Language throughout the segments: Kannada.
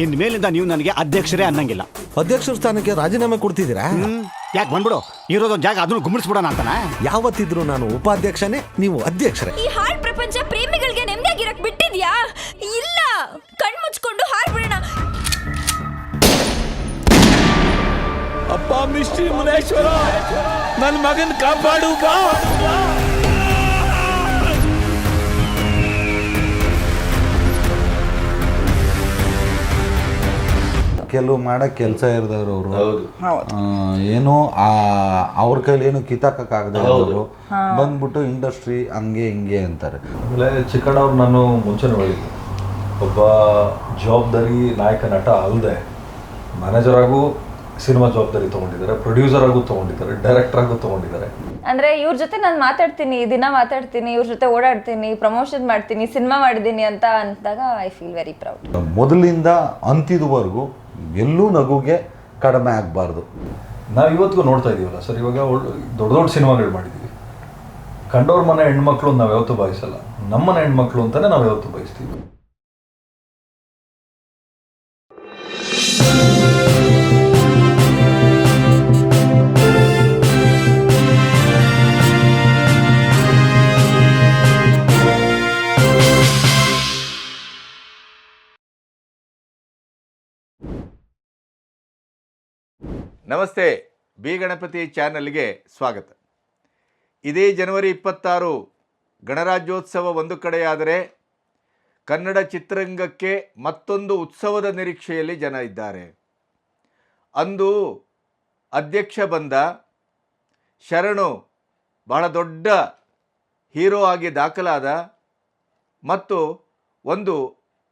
ಇನ್ ಮೇಲಿಂದ ನೀವು ನನಗೆ ಅಧ್ಯಕ್ಷರೇ ಅನ್ನಂಗಿಲ್ಲ. ಅಧ್ಯಕ್ಷರ ಸ್ಥಾನಕ್ಕೆ ರಾಜೀನಾಮೆ ಕೊಡ್ತಿದ್ದೀರಾ? ಹ್ಮ್ ಯಾಕೆ ಬಂದ್ಬಿಡು? ಇರೋದೊಂದು ಜಾಗ ಅದನ್ನು ಗುಮ್ಮಿಸ್ಬಿಡೋಣ ಅಂತಾನ? ಯಾವತ್ತಿದ್ರು ನಾನು ಉಪಾಧ್ಯಕ್ಷನೇ ನೀವು ಅಧ್ಯಕ್ಷರೇ. ಈ ಹಾಳ್ ಪ್ರಪಂಚ ಪ್ರೇಮಿಗಳಿಗೆ ನೆಮ್ಮದಿಯಾಗಿರಕ್ ಬಿಟ್ಟಿದ್ಯಾ? ಇಲ್ಲ. ಕಣ್ ಮುಚ್ಕೊಂಡು ಹಾರ್ಬಿಡೋಣ ಅಪ್ಪ ಮಿಸ್ಟ್ರಿ ಮುನೇಶ್ವರ ನನ್ನ ಮಗನ್ ಕಾಪಾಡು ಬಾ. ಕೆಲವು ಮಾಡೋ ಕೆಲಸ ಇರ್ದವ್ರು ಅವರು. ಹೌದು. ಏನು ಆ ಅವ್ರ ಕೈಲಿ ಏನು ಕಿತ್ತಾಕಕ್ಕಾಗದೆ ಅವರು ಬಂದ್ಬಿಟ್ಟು ಇಂಡಸ್ಟ್ರಿ ಹಂಗೆ ಹಿಂಗೆ ಅಂತಾರೆ. ಆಮೇಲೆ ಚಿಕ್ಕಣ್ಣವ್ರು ನಾನು ಮುಂಚೆ ನೋಡಿದ್ದೆ ಒಬ್ಬ ಜವಾಬ್ದಾರಿ ನಾಯಕ ನಟ ಅಲ್ಲದೆ ಮ್ಯಾನೇಜರ್ ಆಗು ಸಿನಿಮಾ ಜವಾಬ್ದಾರಿ ತಗೊಂಡಿದ್ದಾರೆ ಪ್ರೊಡ್ಯೂಸರ್ ಆಗು ತಗೊಂಡಿದ್ದಾರೆ ಡೈರೆಕ್ಟರ್ ಆಗು ತಗೊಂಡಿದ್ದಾರೆ. ಅಂದ್ರೆ ಇವ್ರ ಜೊತೆ ನಾನು ಮಾತಾಡ್ತೀನಿ ದಿನ ಮಾತಾಡ್ತೀನಿ ಇವ್ರ ಜೊತೆ ಓಡಾಡ್ತೀನಿ ಪ್ರಮೋಷನ್ ಮಾಡ್ತೀನಿ ಸಿನಿಮಾ ಮಾಡಿದ್ದೀನಿ ಅಂತ ಅಂದಾಗ ಐ ಫೀಲ್ ವೆರಿ ಪ್ರೌಡ್ ಮೊದಲಿಂದ ಅಂತಿದವರೆಗೂ ಎಲ್ಲೂ ನಗುಗೆ ಕಡಿಮೆ ಆಗಬಾರ್ದು. ನಾವು ಇವತ್ತಿಗೂ ನೋಡ್ತಾ ಇದ್ದೀವಲ್ಲ ಸರ್, ಇವಾಗ ಒಳ್ಳೆ ದೊಡ್ಡ ದೊಡ್ಡ ಸಿನಿಮಾಗಳು ಮಾಡಿದ್ದೀವಿ ಕಂಡೋರ್ ಮನೆ ಹೆಣ್ಮಕ್ಳು ನಾವು ಯಾವತ್ತೂ ಬಯಸಲ್ಲ. ನಮ್ಮನೆ ಹೆಣ್ಮಕ್ಳು ಅಂತಲೇ ನಾವು ಯಾವತ್ತೂ ಬಯಸ್ತೀವಿ. ನಮಸ್ತೆ, ಬಿ ಗಣಪತಿ ಚಾನಲ್ಗೆ ಸ್ವಾಗತ. ಇದೇ ಜನವರಿ ಇಪ್ಪತ್ತಾರು, ಗಣರಾಜ್ಯೋತ್ಸವ ಒಂದು ಕಡೆಯಾದರೆ ಕನ್ನಡ ಚಿತ್ರರಂಗಕ್ಕೆ ಮತ್ತೊಂದು ಉತ್ಸವದ ನಿರೀಕ್ಷೆಯಲ್ಲಿ ಜನ ಇದ್ದಾರೆ. ಅಂದು ಅಧ್ಯಕ್ಷ ಬಂದ ಶರಣು ಬಹಳ ದೊಡ್ಡ ಹೀರೋ ಆಗಿ ದಾಖಲಾದ ಮತ್ತು ಒಂದು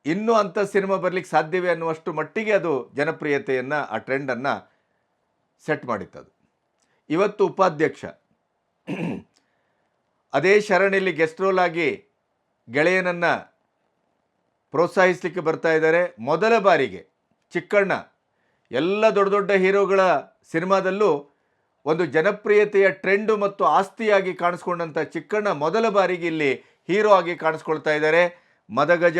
ಇನ್ನೂ ಅಂಥ ಸಿನಿಮಾ ಬರಲಿಕ್ಕೆ ಸಾಧ್ಯವೇ ಅನ್ನುವಷ್ಟು ಮಟ್ಟಿಗೆ ಅದು ಜನಪ್ರಿಯತೆಯನ್ನು, ಆ ಟ್ರೆಂಡನ್ನು ಸೆಟ್ ಮಾಡಿತ್ತದು ಇವತ್ತು ಉಪಾಧ್ಯಕ್ಷ ಅದೇ ಶರಣಿಲಿ ಗೆಸ್ಟ್ ರೋಲ್ ಆಗಿ ಗೆಳೆಯನನ್ನು ಪ್ರೋತ್ಸಾಹಿಸಲಿಕ್ಕೆ ಬರ್ತಾ ಇದ್ದಾರೆ. ಮೊದಲ ಬಾರಿಗೆ ಚಿಕ್ಕಣ್ಣ, ಎಲ್ಲ ದೊಡ್ಡ ದೊಡ್ಡ ಹೀರೋಗಳ ಸಿನಿಮಾದಲ್ಲೂ ಒಂದು ಜನಪ್ರಿಯತೆಯ ಟ್ರೆಂಡು ಮತ್ತು ಆಸ್ತಿಯಾಗಿ ಕಾಣಿಸ್ಕೊಂಡಂಥ ಚಿಕ್ಕಣ್ಣ ಮೊದಲ ಬಾರಿಗೆ ಇಲ್ಲಿ ಹೀರೋ ಆಗಿ ಕಾಣಿಸ್ಕೊಳ್ತಾ ಇದ್ದಾರೆ. ಮದಗಜ,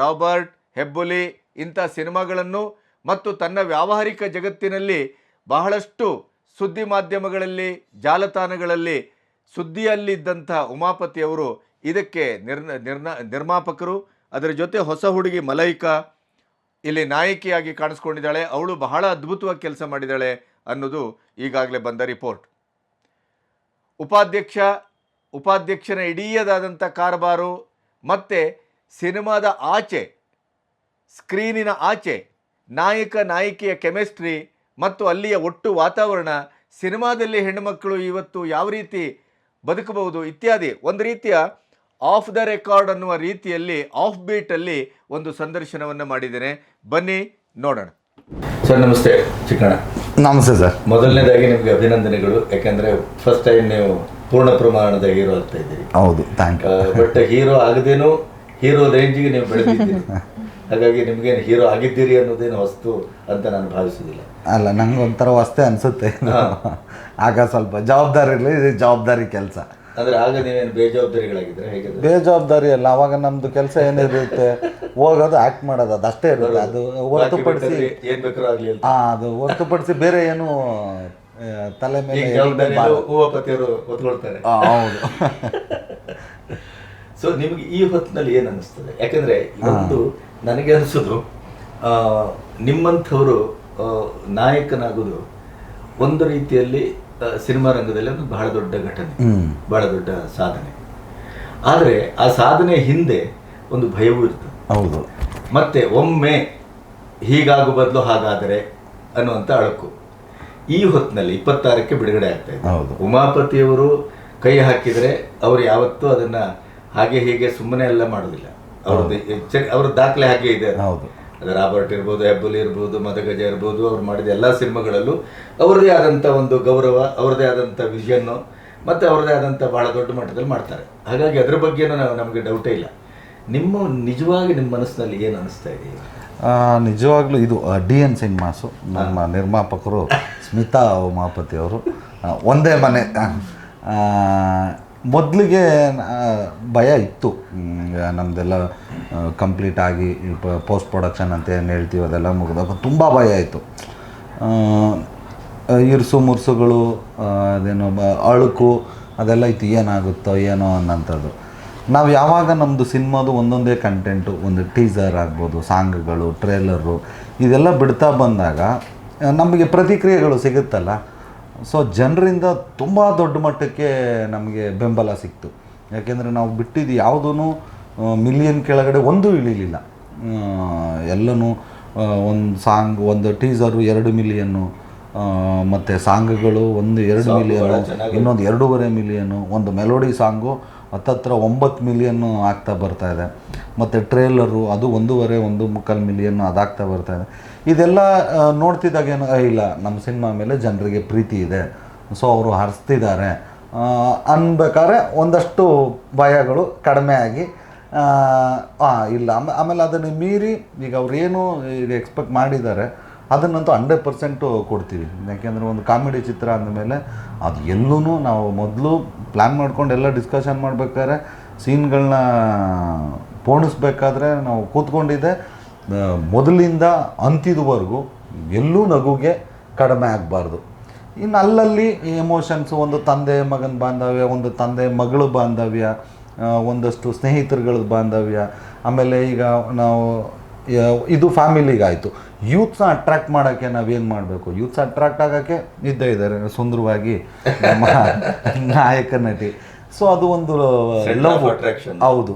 ರಾಬರ್ಟ್, ಹೆಬ್ಬುಲಿ ಇಂಥ ಸಿನಿಮಾಗಳನ್ನು ಮತ್ತು ತನ್ನ ವ್ಯಾವಹಾರಿಕ ಜಗತ್ತಿನಲ್ಲಿ ಬಹಳಷ್ಟು ಸುದ್ದಿ ಮಾಧ್ಯಮಗಳಲ್ಲಿ, ಜಾಲತಾಣಗಳಲ್ಲಿ ಸುದ್ದಿಯಲ್ಲಿದ್ದಂಥ ಉಮಾಪತಿಯವರು ಇದಕ್ಕೆ ನಿರ್ನ ನಿರ್ನ, ನಿರ್ಮಾಪಕರು, ಅದರ ಜೊತೆ ಹೊಸ ಹುಡುಗಿ ಮಲೈಕಾ ಇಲ್ಲಿ ನಾಯಕಿಯಾಗಿ ಕಾಣಿಸ್ಕೊಂಡಿದ್ದಾಳೆ. ಅವಳು ಬಹಳ ಅದ್ಭುತವಾಗಿ ಕೆಲಸ ಮಾಡಿದ್ದಾಳೆ ಅನ್ನೋದು ಈಗಾಗಲೇ ಬಂದ ರಿಪೋರ್ಟ್. ಉಪಾಧ್ಯಕ್ಷ, ಉಪಾಧ್ಯಕ್ಷನ ಇಡೀಯದಾದಂಥ ಕಾರಬಾರು ಮತ್ತು ಸಿನಿಮಾದ ಆಚೆ, ಸ್ಕ್ರೀನಿನ ಆಚೆ ನಾಯಕ, ನಾಯಕಿಯ ಕೆಮಿಸ್ಟ್ರಿ ಮತ್ತು ಅಲ್ಲಿಯ ಒಟ್ಟು ವಾತಾವರಣ ಸಿನಿಮಾದಲ್ಲಿ ಹೆಣ್ಣುಮಕ್ಕಳು ಇವತ್ತು ಯಾವ ರೀತಿ ಬದುಕಬಹುದು ಇತ್ಯಾದಿ ಒಂದು ರೀತಿಯ ಆಫ್ ದ ರೆಕಾರ್ಡ್ ಅನ್ನುವ ರೀತಿಯಲ್ಲಿ ಆಫ್ ಬೀಟಲ್ಲಿ ಒಂದು ಸಂದರ್ಶನವನ್ನು ಮಾಡಿದ್ದೇನೆ. ಬನ್ನಿ ನೋಡೋಣ. ಸರ್ ನಮಸ್ತೆ ಚಿಕ್ಕಣ್ಣ. ನಮಸ್ತೆ ಸರ್. ಮೊದಲನೇದಾಗಿ ನಿಮಗೆ ಅಭಿನಂದನೆಗಳು. ಯಾಕೆಂದರೆ ಫಸ್ಟ್ ಟೈಮ್ ನೀವು ಪೂರ್ಣ ಪ್ರಮಾಣದ ಹೀರೋ ಆಗ್ತಾ ಇದ್ದೀರಿ. ಹೌದು ಥ್ಯಾಂಕ್ ಯು ಬಟ್ ಹೀರೋ ಆಗದೇನು ಹೀರೋ ರೇಂಜಿಗೆ ನೀವು ಬೆಳೆದಿದ್ದೀರಿ. ಹಾಗಾಗಿ ನಿಮ್ಗೇನು ಹೀರೋ ಆಗಿದ್ದೀರಿ ಅನ್ನೋದೇನು ವಸ್ತು ಅಂತ ನಾನು ಭಾವಿಸುವುದಿಲ್ಲ. ಅಲ್ಲ ನಂಗೆ ಒಂಥರ ಹೊಸ್ತೆ ಅನಿಸುತ್ತೆ. ಆಗ ಸ್ವಲ್ಪ ಜವಾಬ್ದಾರಿ ಇರಲಿ ಇದು ಜವಾಬ್ದಾರಿ ಕೆಲಸ. ಅಂದ್ರೆ ಆಗ ನೀವೇನು ಬೇಜವಾಬ್ದಾರಿಗಳಾಗಿದ್ರೆ ಹೇಗೆ ಬೇಜವಾಬ್ದಾರಿ ಅಲ್ಲ ಅವಾಗ ನಮ್ದು ಕೆಲಸ ಏನಿರುತ್ತೆ ಹೋಗೋದು ಆಕ್ಟ್ ಮಾಡೋದು ಅದು ಅಷ್ಟೇ ಇರುತ್ತೆ. ಅದು ಹೊರತುಪಡಿಸಿ ಏನ್ ಬೇಕಾದ್ರೂ ಆಗ್ಲಿ ಆ, ಅದು ಹೊರತುಪಡಿಸಿ ಬೇರೆ ಏನು ತಲೆ ಮೇಲೆ ಹೂವಪತಿಯವರು ಹೊತ್ಕೊಳ್ತಾರೆ. ಆ, ಹೌದು. ಸೊ ನಿಮಗೆ ಈ ಹೊತ್ತಿನಲ್ಲಿ ಏನು ಅನಿಸ್ತದೆ? ಯಾಕಂದ್ರೆ ಒಂದು ನನಗೆ ಅನಿಸೋದು ನಿಮ್ಮಂಥವರು ನಾಯಕನಾಗೋದು ಒಂದು ರೀತಿಯಲ್ಲಿ ಸಿನಿಮಾ ರಂಗದಲ್ಲಿ ಒಂದು ಬಹಳ ದೊಡ್ಡ ಘಟನೆ ಬಹಳ ದೊಡ್ಡ ಸಾಧನೆ. ಆದರೆ ಆ ಸಾಧನೆ ಹಿಂದೆ ಒಂದು ಭಯವೂ ಇರ್ತದೆ. ಹೌದು. ಮತ್ತೆ ಒಮ್ಮೆ ಹೀಗಾಗು ಬದಲು ಹಾಗಾದರೆ ಅನ್ನುವಂಥ ಅಳಕು. ಈ ಹೊತ್ತಿನಲ್ಲಿ ಇಪ್ಪತ್ತಾರಕ್ಕೆ ಬಿಡುಗಡೆ ಆಗ್ತಾ ಇದೆ. ಉಮಾಪತಿಯವರು ಕೈ ಹಾಕಿದರೆ ಅವರು ಯಾವತ್ತೂ ಅದನ್ನು ಹಾಗೆ ಹೀಗೆ ಸುಮ್ಮನೆ ಎಲ್ಲ ಮಾಡೋದಿಲ್ಲ ಅವ್ರದ್ದು ಅವ್ರ ದಾಖಲೆ ಹಾಗೆ ಇದೆ ಹೌದು. ಅದು ರಾಬರ್ಟ್ ಇರ್ಬೋದು ಹೆಬ್ಬುಲಿ ಇರ್ಬೋದು ಮದಗಜ ಇರ್ಬೋದು ಅವ್ರು ಮಾಡಿದ ಎಲ್ಲ ಸಿನಿಮಾಗಳಲ್ಲೂ ಅವರದೇ ಆದಂಥ ಒಂದು ಗೌರವ ಅವ್ರದೇ ಆದಂಥ ವಿಷನ್ನು ಮತ್ತು ಅವ್ರದೇ ಆದಂಥ ಭಾಳ ದೊಡ್ಡ ಮಟ್ಟದಲ್ಲಿ ಮಾಡ್ತಾರೆ. ಹಾಗಾಗಿ ಅದ್ರ ಬಗ್ಗೆನೂ ನಾವು ನಮಗೆ ಡೌಟೇ ಇಲ್ಲ. ನಿಮ್ಮ ನಿಜವಾಗಿ ನಿಮ್ಮ ಮನಸ್ಸಿನಲ್ಲಿ ಏನು ಅನಿಸ್ತಾ ಇದೆ ನಿಜವಾಗ್ಲೂ ಇದು ಡಿ ಎನ್ ಸಿನಿಮಾಸು. ನಮ್ಮ ನಿರ್ಮಾಪಕರು ಸ್ಮಿತಾ ಉಮಾಪತಿ ಅವರು ಒಂದೇ ಮನೆ. ಮೊದಲಿಗೆ ಭಯ ಇತ್ತು. ನಮ್ಮದೆಲ್ಲ ಕಂಪ್ಲೀಟ್ ಆಗಿ ಪೋಸ್ಟ್ ಪ್ರೊಡಕ್ಷನ್ ಅಂತ ಏನು ಹೇಳ್ತೀವಿ ಅದೆಲ್ಲ ಮುಗಿದಾಗ ತುಂಬ ಭಯ ಇತ್ತು. ಆ, ಇರ್ಸು ಮುರ್ಸುಗಳು ಅದೇನೋ ಅಳುಕು ಅದೆಲ್ಲ ಇತ್ತು ಏನಾಗುತ್ತೋ ಏನೋ ಅನ್ನೋಂಥದ್ದು. ನಾವು ಯಾವಾಗ ನಮ್ಮದು ಸಿನಿಮಾದು ಒಂದೊಂದೇ ಕಂಟೆಂಟು ಒಂದು ಟೀಸರ್ ಆಗ್ಬೋದು ಸಾಂಗ್ಗಳು ಟ್ರೇಲರು ಇದೆಲ್ಲ ಬಿಡ್ತಾ ಬಂದಾಗ ನಮಗೆ ಪ್ರತಿಕ್ರಿಯೆಗಳು ಸಿಗುತ್ತಲ್ಲ ಸೊ ಜನರಿಂದ ತುಂಬ ದೊಡ್ಡ ಮಟ್ಟಕ್ಕೆ ನಮಗೆ ಬೆಂಬಲ ಸಿಕ್ತು. ಯಾಕೆಂದರೆ ನಾವು ಬಿಟ್ಟಿದ್ದು ಯಾವುದೂ ಮಿಲಿಯನ್ ಕೆಳಗಡೆ ಒಂದೂ ಇಳಿಲಿಲ್ಲ. ಎಲ್ಲನೂ ಒಂದು ಸಾಂಗ್ ಒಂದು ಟೀಸರು ಎರಡು ಮಿಲಿಯನ್ನು ಮತ್ತು ಸಾಂಗ್ಗಳು ಒಂದು ಎರಡು ಮಿಲಿಯನು ಇನ್ನೊಂದು ಎರಡೂವರೆ ಮಿಲಿಯನ್ನು ಒಂದು ಮೆಲೋಡಿ ಸಾಂಗು ಹತ್ತತ್ರ ಒಂಬತ್ತು ಮಿಲಿಯನ್ನು ಆಗ್ತಾ ಬರ್ತಾ ಇದೆ. ಮತ್ತು ಟ್ರೇಲರು ಅದು ಒಂದೂವರೆ ಒಂದು ಮುಕ್ಕಾಲು ಮಿಲಿಯನ್ನು ಅದಾಗ್ತಾ ಬರ್ತಾ ಇದೆ. ಇದೆಲ್ಲ ನೋಡ್ತಿದ್ದಾಗ ಏನು ಇಲ್ಲ, ನಮ್ಮ ಸಿನಿಮಾ ಮೇಲೆ ಜನರಿಗೆ ಪ್ರೀತಿ ಇದೆ. ಸೊ ಅವರು ಹರಿಸ್ತಿದ್ದಾರೆ. ಅನ್ಬೇಕಾದ್ರೆ ಒಂದಷ್ಟು ಭಯಗಳು ಕಡಿಮೆ ಆಗಿ ಇಲ್ಲ. ಆಮೇ, ಆಮೇಲೆ ಅದನ್ನು ಮೀರಿ, ಈಗ ಅವ್ರೇನು ಈಗ ಎಕ್ಸ್ಪೆಕ್ಟ್ ಮಾಡಿದ್ದಾರೆ, ಅದನ್ನಂತೂ ಹಂಡ್ರೆಡ್ ಪರ್ಸೆಂಟು ಕೊಡ್ತೀವಿ. ಯಾಕೆಂದರೆ ಒಂದು ಕಾಮಿಡಿ ಚಿತ್ರ ಅಂದಮೇಲೆ ಅದು ಎಲ್ಲೂ ನಾವು ಮೊದಲು ಪ್ಲ್ಯಾನ್ ಮಾಡ್ಕೊಂಡು ಎಲ್ಲ ಡಿಸ್ಕಷನ್ ಮಾಡ್ಬೇಕಾದ್ರೆ ಸೀನ್ಗಳನ್ನ ಪೋಣಿಸ್ಬೇಕಾದ್ರೆ ನಾವು ಕೂತ್ಕೊಂಡಿದ್ದೆ. ಮೊದಲಿಂದ ಅಂತಿದವರೆಗೂ ಎಲ್ಲೂ ನಗುಗೆ ಕಡಿಮೆ ಆಗಬಾರ್ದು. ಇನ್ನು ಅಲ್ಲಲ್ಲಿ ಎಮೋಷನ್ಸ್ ಒಂದು ತಂದೆ ಮಗನ ಬಾಂಧವ್ಯ ಒಂದು ತಂದೆ ಮಗಳ ಬಾಂಧವ್ಯ ಒಂದಷ್ಟು ಸ್ನೇಹಿತರುಗಳ ಬಾಂಧವ್ಯ ಆಮೇಲೆ ಈಗ ನಾವು ಇದು ಫ್ಯಾಮಿಲಿಗಾಯಿತು. ಯೂತ್ಸ್ನ ಅಟ್ರ್ಯಾಕ್ಟ್ ಮಾಡೋಕ್ಕೆ ನಾವೇನು ಮಾಡಬೇಕು? ಯೂತ್ಸ್ ಅಟ್ರ್ಯಾಕ್ಟ್ ಆಗೋಕ್ಕೆ ಇದ್ದೇ ಇದ್ದಾರೆ ಸುಂದರವಾಗಿ ನಮ್ಮ ನಾಯಕ ನಟಿ. ಸೊ ಅದು ಒಂದು ಲವ್ ಅಟ್ರಾಕ್ಷನ್ ಹೌದು.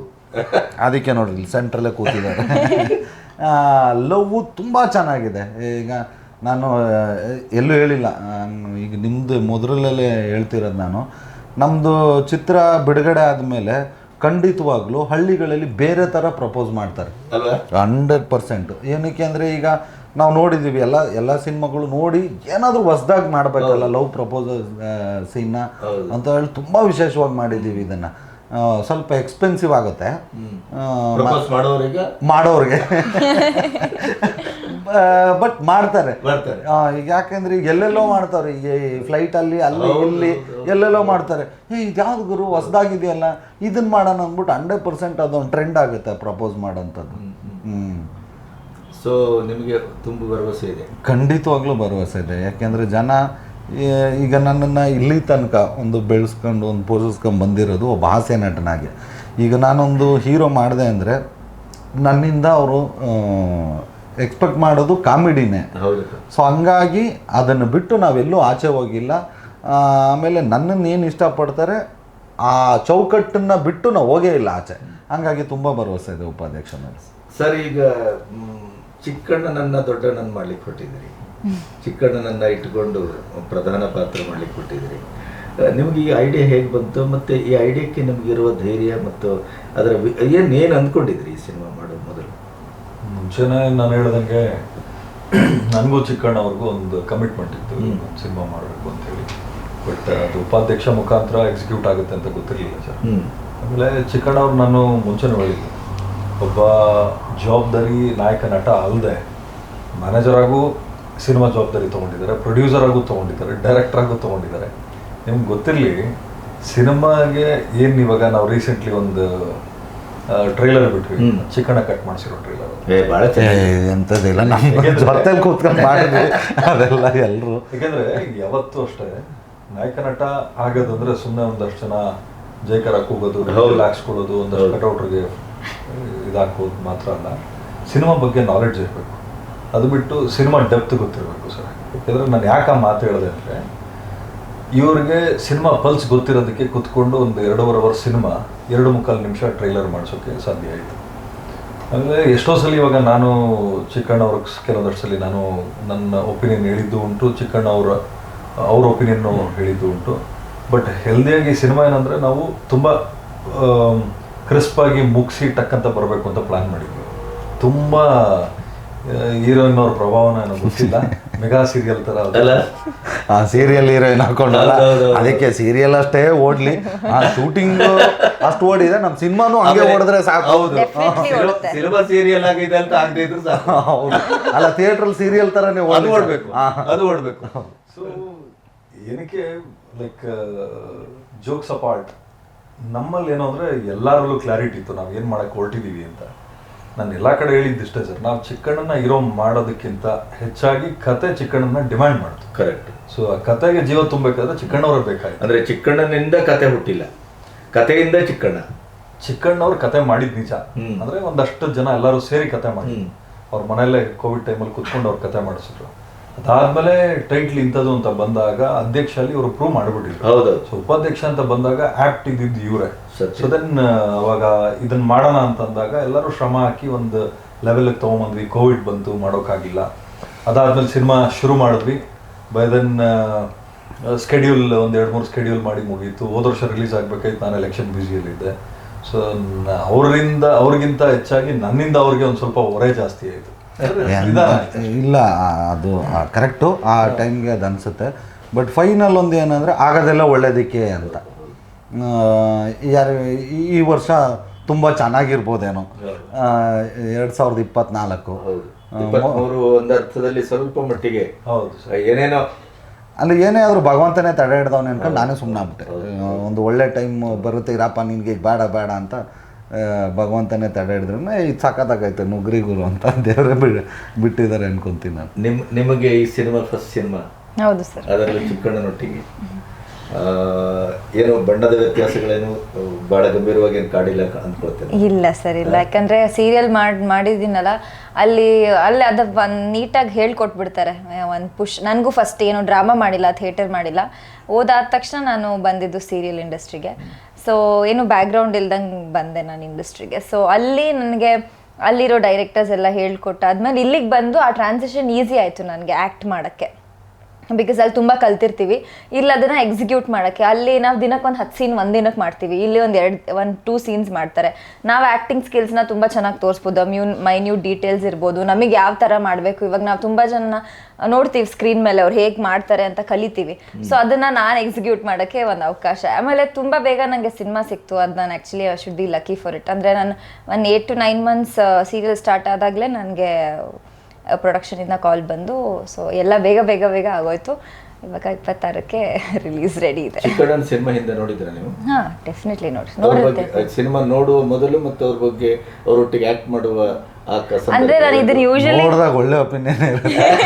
ಅದಕ್ಕೆ ನೋಡಿರಿ ಸೆಂಟ್ರಲ್ಲೇ ಕೂತಿದ್ದಾರೆ. ಲವ್ ತುಂಬ ಚೆನ್ನಾಗಿದೆ. ಈಗ ನಾನು ಎಲ್ಲೂ ಹೇಳಿಲ್ಲ. ಈಗ ನಿಮ್ಮದು ಮೊದಲಲ್ಲೇ ಹೇಳ್ತಿರೋದು ನಾನು. ನಮ್ಮದು ಚಿತ್ರ ಬಿಡುಗಡೆ ಆದಮೇಲೆ ಖಂಡಿತವಾಗ್ಲೂ ಹಳ್ಳಿಗಳಲ್ಲಿ ಬೇರೆ ಥರ ಪ್ರಪೋಸ್ ಮಾಡ್ತಾರೆ. ಹಂಡ್ರೆಡ್ ಪರ್ಸೆಂಟ್ ಏನಕ್ಕೆ ಅಂದರೆ ಈಗ ನಾವು ನೋಡಿದ್ದೀವಿ ಎಲ್ಲ ಎಲ್ಲ ಸಿನಿಮಾಗಳು ನೋಡಿ ಏನಾದರೂ ಹೊಸ್ದಾಗಿ ಮಾಡಬೇಕಲ್ಲ ಲವ್ ಪ್ರಪೋಸಲ್ ಸೀನ್ನ ಅಂತ ಹೇಳಿ ತುಂಬ ವಿಶೇಷವಾಗಿ ಮಾಡಿದ್ದೀವಿ ಇದನ್ನು. ಸ್ವಲ್ಪ ಎಕ್ಸ್ಪೆನ್ಸಿವ್ ಆಗುತ್ತೆ. ಮಾಡೋರಿಗೆ? ಮಾಡೋರಿಗೆ. ಬಟ್ ಮಾಡ್ತಾರೆ. ಯಾಕೆಂದ್ರೆ ಈಗ ಎಲ್ಲೆಲ್ಲೋ ಮಾಡ್ತಾರೆ. ಈಗ ಈ ಫ್ಲೈಟಲ್ಲಿ ಅಲ್ಲಿ ಇಲ್ಲಿ ಎಲ್ಲೆಲ್ಲೋ ಮಾಡ್ತಾರೆ. ಈಗ ಇದ್ಯಾವ್ದು ಗುರು? ಹೊಸದಾಗಿದೆಯಲ್ಲ? ಇದನ್ನ ಮಾಡೋಣ ಅಂದ್ಬಿಟ್ಟು ಹಂಡ್ರೆಡ್ ಪರ್ಸೆಂಟ್ ಅದೊಂದು ಟ್ರೆಂಡ್ ಆಗುತ್ತೆ ಪ್ರಪೋಸ್ ಮಾಡೋಂಥದ್ದು. ಹ್ಞೂ ಸೊ ನಿಮಗೆ ತುಂಬ ಭರವಸೆ ಇದೆ. ಖಂಡಿತವಾಗ್ಲೂ ಭರವಸೆ ಇದೆ. ಯಾಕೆಂದರೆ ಜನ ಈಗ ನನ್ನನ್ನು ಇಲ್ಲಿ ತನಕ ಒಂದು ಬೆಳೆಸ್ಕೊಂಡು ಒಂದು ಪೋಷಿಸ್ಕೊಂಡು ಬಂದಿರೋದು ಒಬ್ಬ ಹಾಸ್ಯ ನಟನಾಗೆ. ಈಗ ನಾನೊಂದು ಹೀರೋ ಮಾಡಿದೆ ಅಂದರೆ ನನ್ನಿಂದ ಅವರು ಎಕ್ಸ್ಪೆಕ್ಟ್ ಮಾಡೋದು ಕಾಮಿಡಿನೇ. ಸೊ ಹಂಗಾಗಿ ಅದನ್ನು ಬಿಟ್ಟು ನಾವೆಲ್ಲೂ ಆಚೆ ಹೋಗಿಲ್ಲ. ಆಮೇಲೆ ನನ್ನನ್ನು ಏನು ಇಷ್ಟಪಡ್ತಾರೆ ಆ ಚೌಕಟ್ಟನ್ನು ಬಿಟ್ಟು ನಾವು ಹೋಗೇ ಇಲ್ಲ ಆಚೆ. ಹಂಗಾಗಿ ತುಂಬ ಭರವಸೆ ಇದೆ ಉಪಾಧ್ಯಕ್ಷ ಮೇಲೆ. ಸರ್ ಈಗ ಚಿಕ್ಕಣ್ಣ ನನ್ನ ದೊಡ್ಡಣ್ಣನ ಮಾಡ್ಲಿಕ್ಕೆ ಕೊಟ್ಟಿದ್ದೀರಿ ಚಿಕ್ಕಣ್ಣನನ್ನ ಇಟ್ಟುಕೊಂಡು ಪ್ರಧಾನ ಪಾತ್ರ ಮಾಡ್ಲಿಕ್ಕೆ ಕೊಟ್ಟಿದ್ರಿ ನಿಮ್ಗೆ ಈ ಐಡಿಯಾ ಹೇಗೆ ಬಂತು? ಮತ್ತೆ ಈ ಐಡಿಯಾಕ್ಕೆ ನಿಮ್ಗಿರುವ ಧೈರ್ಯ ಮತ್ತು ಅದರ ಏನು ಏನ್ ಅಂದ್ಕೊಂಡಿದ್ರಿ ಈ ಸಿನಿಮಾ ಮಾಡೋದು ಮೊದಲು? ಮುಂಚೆನೇ ನಾನು ಹೇಳ್ದಂಗೆ ನನಗೂ ಚಿಕ್ಕಣ್ಣವ್ರಿಗೂ ಒಂದು ಕಮಿಟ್ಮೆಂಟ್ ಇತ್ತು ಸಿನಿಮಾ ಮಾಡಬೇಕು ಅಂತ ಹೇಳಿ. ಬಟ್ ಅದು ಉಪಾಧ್ಯಕ್ಷ ಮುಖಾಂತರ ಎಕ್ಸಿಕ್ಯೂಟ್ ಆಗುತ್ತೆ ಅಂತ ಗೊತ್ತಿರಲಿಲ್ಲ ಸರ್. ಆಮೇಲೆ ಆಮೇಲೆ ಚಿಕ್ಕಣ್ಣವ್ರು ನಾನು ಮುಂಚೆನೇ ಹೇಳಿದ್ದೆ. ಒಬ್ಬ ಜವಾಬ್ದಾರಿ ನಾಯಕ ನಟ ಅಲ್ಲದೆ ಮ್ಯಾನೇಜರ್ ಆಗು ಸಿನಿಮಾ ಜವಾಬ್ದಾರಿ ತೊಗೊಂಡಿದ್ದಾರೆ ಪ್ರೊಡ್ಯೂಸರ್ ಆಗೂ ತೊಗೊಂಡಿದ್ದಾರೆ ಡೈರೆಕ್ಟರ್ ಆಗೂ ತೊಗೊಂಡಿದ್ದಾರೆ. ನಿಮ್ಗೆ ಗೊತ್ತಿರಲಿ ಸಿನಿಮಾಗೆ ಏನು ಇವಾಗ ನಾವು ರೀಸೆಂಟ್ಲಿ ಒಂದು ಟ್ರೈಲರ್ ಬಿಟ್ವಿ. ಚಿಕನ್ ಚಿಕ್ಕಣ್ಣ ಕಟ್ ಮಾಡಿಸಿರೋ ಟ್ರೈಲರ್ ಎಂಥದ್ದಿಲ್ಲ. ನಮ್ಮ ಜೊತೆಲಿ ಕೂತ್ಕೊಂಡು ಮಾಡಿದ್ವಿ. ಅದೆಲ್ಲ ಎಲ್ಲರೂ ಯಾಕೆಂದ್ರೆ ಯಾವತ್ತೂ ಅಷ್ಟೇ ನಾಯಕ ನಟ ಆಗೋದಂದ್ರೆ ಸುಮ್ಮನೆ ಒಂದಷ್ಟು ಜನ ಜೈಕರ ಕೂಗೋದು. ಹಾಕ್ಸ್ಕೊಳ್ಳೋದು ಒಂದಷ್ಟು. ಕಟೌಟ್ರಿಗೆ ಇದಾಕೋದು ಮಾತ್ರ ಅಲ್ಲ. ಸಿನಿಮಾ ಬಗ್ಗೆ ನಾಲೆಡ್ಜ್ ಇರಬೇಕು. ಅದು ಬಿಟ್ಟು ಸಿನಿಮಾ ಡೆಪ್ತ್ ಗೊತ್ತಿರಬೇಕು ಸರ್. ಯಾಕಂದರೆ ನಾನು ಯಾಕೆ ಮಾತು ಹೇಳಿದೆ ಅಂದರೆ, ಇವ್ರಿಗೆ ಸಿನಿಮಾ ಪಲ್ಸ್ ಗೊತ್ತಿರೋದಕ್ಕೆ ಕುತ್ಕೊಂಡು ಒಂದು ಎರಡೂವರೆ ವರ್ಷ ಸಿನಿಮಾ, ಎರಡು ಮುಕ್ಕಾಲು ನಿಮಿಷ ಟ್ರೈಲರ್ ಮಾಡಿಸೋಕ್ಕೆ ಸಾಧ್ಯ ಆಯಿತು. ಅಂದರೆ ಎಷ್ಟೋ ಸಲ ಇವಾಗ ನಾನು ಚಿಕ್ಕಣ್ಣ ಅವ್ರ ಕೆಲವೊಂದಷ್ಟು ಸಲ ನಾನು ನನ್ನ ಒಪಿನಿಯನ್ ಹೇಳಿದ್ದು ಉಂಟು, ಚಿಕ್ಕಣ್ಣ ಅವರ, ಅವ್ರ ಒಪಿನಿಯನ್ನು ಹೇಳಿದ್ದು ಉಂಟು. ಬಟ್ ಹೆಲ್ದಿಯಾಗಿ ಸಿನಿಮಾ ಏನಂದರೆ ನಾವು ತುಂಬ ಕ್ರಿಸ್ಪಾಗಿ ಮುಗಿಸಿ ಟಕ್ಕಂತ ಬರಬೇಕು ಅಂತ ಪ್ಲ್ಯಾನ್ ಮಾಡಿದ್ವಿ. ತುಂಬ ಹೀರೋಯಿನ್ ಅವ್ರ ಪ್ರಭಾವನ ನನಗೆ ಗೊತ್ತಿಲ್ಲ. ಮೆಗಾ ಸೀರಿಯಲ್ ತರ ಅಲ್ಲ? ಆ ಸೀರಿಯಲ್ ಹೀರೋಯಿನ್ ಹಾಕೊಂಡಲ್ಲ. ಅದಕ್ಕೆ ಸೀರಿಯಲ್ ಅಷ್ಟೇ ಓಡ್ಲಿ. ಆ ಶೂಟಿಂಗ್ ಅಷ್ಟು ಓಡಿದೆ. ನಮ್ಮ ಸಿನಿಮಾನು ಹಂಗೆ ಓಡಿದ್ರೆ ಸಾಕು. ಹೌದು. ಸಿನಿಮಾ ಸೀರಿಯಲ್ ಆಗಿದೆ ಅಂತ ಆಗದೆ ಇದ್ರು ಸಾಕು. ಹೌದು. ಅಲ್ಲ ಥಿಯೇಟ್ರಲ್ಲಿ ಸೀರಿಯಲ್ ಥರನೇ ಅದು ಓಡ್ಬೇಕು. ಅದು ಓಡ್ಬೇಕು. ಸೊ ಏನಕ್ಕೆ ಲೈಕ್ ಜೋಕ್ಸ್ ಅಪಾರ್ಟ್ ನಮ್ಮಲ್ಲಿ ಏನು ಅಂದರೆ ಎಲ್ಲರಲ್ಲೂ ಕ್ಲಾರಿಟಿ ಇತ್ತು. ನಾವು ಏನು ಮಾಡಕ್ಕೆ ಹೊರಟಿದ್ದೀವಿ ಅಂತ. ನಾನು ಎಲ್ಲ ಕಡೆ ಹೇಳಿದ್ದಿಷ್ಟೇ ಸರ್. ನಾವು ಚಿಕ್ಕಣ್ಣನ ಇರೋ ಮಾಡೋದಕ್ಕಿಂತ ಹೆಚ್ಚಾಗಿ ಕತೆ ಚಿಕ್ಕಣ್ಣನ ಡಿಮ್ಯಾಂಡ್ ಮಾಡ್ತು ಕರೆಕ್ಟ್ ಸೊ ಆ ಕತೆಗೆ ಜೀವ ತುಂಬಬೇಕಾದ್ರೆ ಚಿಕ್ಕಣ್ಣವ್ರೆ ಬೇಕಾಗಿ ಅಂದ್ರೆ ಚಿಕ್ಕಣ್ಣನಿಂದ ಕತೆ ಹುಟ್ಟಿಲ್ಲ. ಕತೆಯಿಂದ ಚಿಕ್ಕಣ್ಣ. ಚಿಕ್ಕಣ್ಣವ್ರು ಕತೆ ಮಾಡಿದ್ ನಿಜ. ಅಂದ್ರೆ ಒಂದಷ್ಟು ಜನ ಎಲ್ಲರೂ ಸೇರಿ ಕತೆ ಮಾಡಿ. ಅವ್ರ ಮನೆಯಲ್ಲೇ ಕೋವಿಡ್ ಟೈಮಲ್ಲಿ ಕುತ್ಕೊಂಡು ಅವ್ರು ಕತೆ ಮಾಡಿಸಿದ್ರು. ಅದಾದ್ಮೇಲೆ ಟೈಟ್ಲ್ ಇಂಥದ್ದು ಅಂತ ಬಂದಾಗ ಅಧ್ಯಕ್ಷ ಅಲ್ಲಿ ಇವರು ಪ್ರೂವ್ ಮಾಡಿಬಿಟ್ಟಿದ್ರು. ಹೌದು. ಸೊ ಉಪಾಧ್ಯಕ್ಷ ಅಂತ ಬಂದಾಗ ಆಪ್ಟ್ ಇದ್ದಿದ್ದು ಇವರೇ. ಸೊ ದೆನ್ ಅವಾಗ ಇದನ್ನ ಮಾಡೋಣ ಅಂತಂದಾಗ ಎಲ್ಲರೂ ಶ್ರಮ ಹಾಕಿ ಒಂದು ಲೆವೆಲ್ಗೆ ತೊಗೊಂಬಂದ್ವಿ. ಕೋವಿಡ್ ಬಂತು ಮಾಡೋಕ್ಕಾಗಿಲ್ಲ. ಅದಾದ್ಮೇಲೆ ಸಿನಿಮಾ ಶುರು ಮಾಡಿದ್ವಿ. ಬೈ ದೆನ್ ಸ್ಕೆಡ್ಯೂಲ್ ಒಂದು ಎರಡು ಮೂರು ಸ್ಕೆಡ್ಯೂಲ್ ಮಾಡಿ ಮುಗೀತು. ಹೋದ ವರ್ಷ ರಿಲೀಸ್ ಆಗಬೇಕಾಯ್ತು. ನಾನು ಎಲೆಕ್ಷನ್ ಬ್ಯುಸಿಯಲ್ಲಿದ್ದೆ ಸೊ ಅವರಿಂದ ಅವ್ರಿಗಿಂತ ಹೆಚ್ಚಾಗಿ ನನ್ನಿಂದ ಅವ್ರಿಗೆ ಒಂದು ಸ್ವಲ್ಪ ಹೊರೆ ಜಾಸ್ತಿ ಆಯ್ತು. ಇಲ್ಲ ಅದು ಕರೆಕ್ಟು ಆ ಟೈಮ್ಗೆ ಅದು ಅನಿಸುತ್ತೆ. ಬಟ್ ಫೈನಲ್ ಒಂದು ಏನಂದರೆ ಆಗೋದೆಲ್ಲ ಒಳ್ಳೇದಕ್ಕೆ ಅಂತ. ಯಾರು ಈ- ವರ್ಷ ತುಂಬ ಚೆನ್ನಾಗಿರ್ಬೋದೇನೋ. ಎರಡು ಸಾವಿರದ ಇಪ್ಪತ್ನಾಲ್ಕು. ಒಂದು ಅರ್ಥದಲ್ಲಿ ಸ್ವಲ್ಪ ಮಟ್ಟಿಗೆ ಹೌದು ಏನೇನೋ ಅಲ್ಲಿ ಏನೇ ಆದರೂ ಭಗವಂತನೇ ತಡೆ ಹಿಡ್ದವನು ಅನ್ಕೊಂಡು ನಾನೇ ಸುಮ್ಮನೆ ಆಗ್ಬಿಟ್ಟೆ. ಒಂದು ಒಳ್ಳೆ ಟೈಮ್ ಬರುತ್ತೆ ಇರಪ್ಪ ನಿನಗೆ ಬೇಡ ಬೇಡ ಅಂತ. ಭಗವಂತನೇ ತಡೆ ಹಿಡಿದ್ರೆ ಇದು ಸಖತ್ತಾಗೈತೆ ನುಗ್ರಿ ಗುರು ಅಂತ ದೇವರೇ ಬಿಡ್ ಬಿಟ್ಟಿದ್ದಾರೆ ಅನ್ಕೊಂತೀನಿ ನಾನು. ನಿಮ್ಮ ನಿಮಗೆ ಈ ಸಿನಿಮಾ ಫಸ್ಟ್ ಸಿನಿಮಾ? ಹೌದು ಸರ್. ಅದರಲ್ಲಿ ಚಿಕ್ಕಣ್ಣನೊಟ್ಟಿಗೆ? ಏನು ಬಣ್ಣದ ವ್ಯತ್ಯಾಸಗಳೇನು ಬಹಳ ಗಂಭೀರವಾಗಿ ಏನು ಕಾಡಿಲ್ಲ ಅಂದ್ಕೊಳ್ತೇನೆ ಇಲ್ಲ ಸರ್ ಇಲ್ಲ. ಯಾಕಂದ್ರೆ ಸೀರಿಯಲ್ ಮಾಡಿ ಮಾಡಿದ್ದೀನಲ್ಲ ಅಲ್ಲಿ ಅಲ್ಲಿ ಅದು ಒಂದು ನೀಟಾಗಿ ಹೇಳ್ಕೊಟ್ಬಿಡ್ತಾರೆ. ಒಂದು ಪುಷ್ ನನಗೂ ಫಸ್ಟ್ ಏನು ಡ್ರಾಮಾ ಮಾಡಿಲ್ಲ ಥಿಯೇಟರ್ ಮಾಡಿಲ್ಲ. ಓದಾದ ತಕ್ಷಣ ನಾನು ಬಂದಿದ್ದು ಸೀರಿಯಲ್ ಇಂಡಸ್ಟ್ರಿಗೆ ಸೊ ಏನು ಬ್ಯಾಕ್ಗ್ರೌಂಡ್ ಇಲ್ದಂಗೆ ಬಂದೆ ನಾನು ಇಂಡಸ್ಟ್ರಿಗೆ ಸೊ ಅಲ್ಲಿ ನನಗೆ ಅಲ್ಲಿರೋ ಡೈರೆಕ್ಟರ್ಸ್ ಎಲ್ಲ ಹೇಳ್ಕೊಟ್ಟು ಆದ್ಮೇಲೆ ಇಲ್ಲಿಗೆ ಬಂದು ಆ ಟ್ರಾನ್ಸಿಷನ್ ಈಸಿ ಆಯಿತು ನನಗೆ ಆ್ಯಕ್ಟ್ ಮಾಡೋಕ್ಕೆ. ಬಿಕಾಸ್ ಅಲ್ಲಿ ತುಂಬ ಕಲ್ತಿರ್ತೀವಿ. ಇಲ್ಲಿ ಅದನ್ನು ಎಕ್ಸಿಕ್ಯೂಟ್ ಮಾಡೋಕ್ಕೆ. ಅಲ್ಲಿ ನಾವು ದಿನಕ್ಕೆ ಒಂದು ಹತ್ತು ಸೀನ್ ಒಂದು ದಿನಕ್ಕೆ ಮಾಡ್ತೀವಿ. ಇಲ್ಲಿ ಒಂದು ಎರಡು ಒಂದು ಟೂ ಸೀನ್ಸ್ ಮಾಡ್ತಾರೆ. ನಾವು ಆ್ಯಕ್ಟಿಂಗ್ ಸ್ಕಿಲ್ಸ್ನ ತುಂಬ ಚೆನ್ನಾಗಿ ತೋರಿಸ್ಬೋದು. ಮ್ಯೂನ್ ಮೈನ್ಯೂಟ್ ಡೀಟೇಲ್ಸ್ ಇರ್ಬೋದು. ನಮಗೆ ಯಾವ ಥರ ಮಾಡಬೇಕು? ಇವಾಗ ನಾವು ತುಂಬ ಜನ ನೋಡ್ತೀವಿ ಸ್ಕ್ರೀನ್ ಮೇಲೆ. ಅವ್ರು ಹೇಗೆ ಮಾಡ್ತಾರೆ ಅಂತ ಕಲಿತೀವಿ. ಸೊ ಅದನ್ನು ನಾನು ಎಕ್ಸಿಕ್ಯೂಟ್ ಮಾಡೋಕ್ಕೆ ಒಂದು ಅವಕಾಶ. ಆಮೇಲೆ ತುಂಬ ಬೇಗ ನನಗೆ ಸಿನಿಮಾ ಸಿಕ್ತು. ಅದು ನಾನು actually should be lucky for it ಅಂದರೆ ನಾನು ಒಂದು eight to nine months serial start ಆದಾಗಲೇ ನನಗೆ ಪ್ರೊಡಕ್ಷನಿಂದ ಕಾಲ್ ಬಂದು ಸೊ ಎಲ್ಲ ಬೇಗ ಬೇಗ ಬೇಗ ಆಗೋಯ್ತು. ಇವಾಗ ಇಪ್ಪತ್ತಾರಕ್ಕೆ ರಿಲೀಸ್ ರೆಡಿ ಇದೆ. ಚಿಕ್ಕಣ್ಣನ ಸಿನಿಮಾ ಹಿಂದೆ ನೋಡಿದ್ರ ನೀವು? ಹಾ ಡೆಫಿನೆಟ್ಲಿ ನೋಡಿ. ಸಿನಿಮಾ ನೋಡುವ ಮೊದಲು ಮತ್ತು ಅವ್ರ ಬಗ್ಗೆ ಅವರೊಟ್ಟಿಗೆ ಆಕ್ಟ್ ಮಾಡುವ ಆ ಕಸ ಅಂದ್ರೆ ನಾನು ಇದನ್ನ ಯೂಶುವಲಿ ನೋಡಿದಾಗ ಒಳ್ಳೆ ಒಪಿನಿಯನ್ ಇರುತ್ತೆ.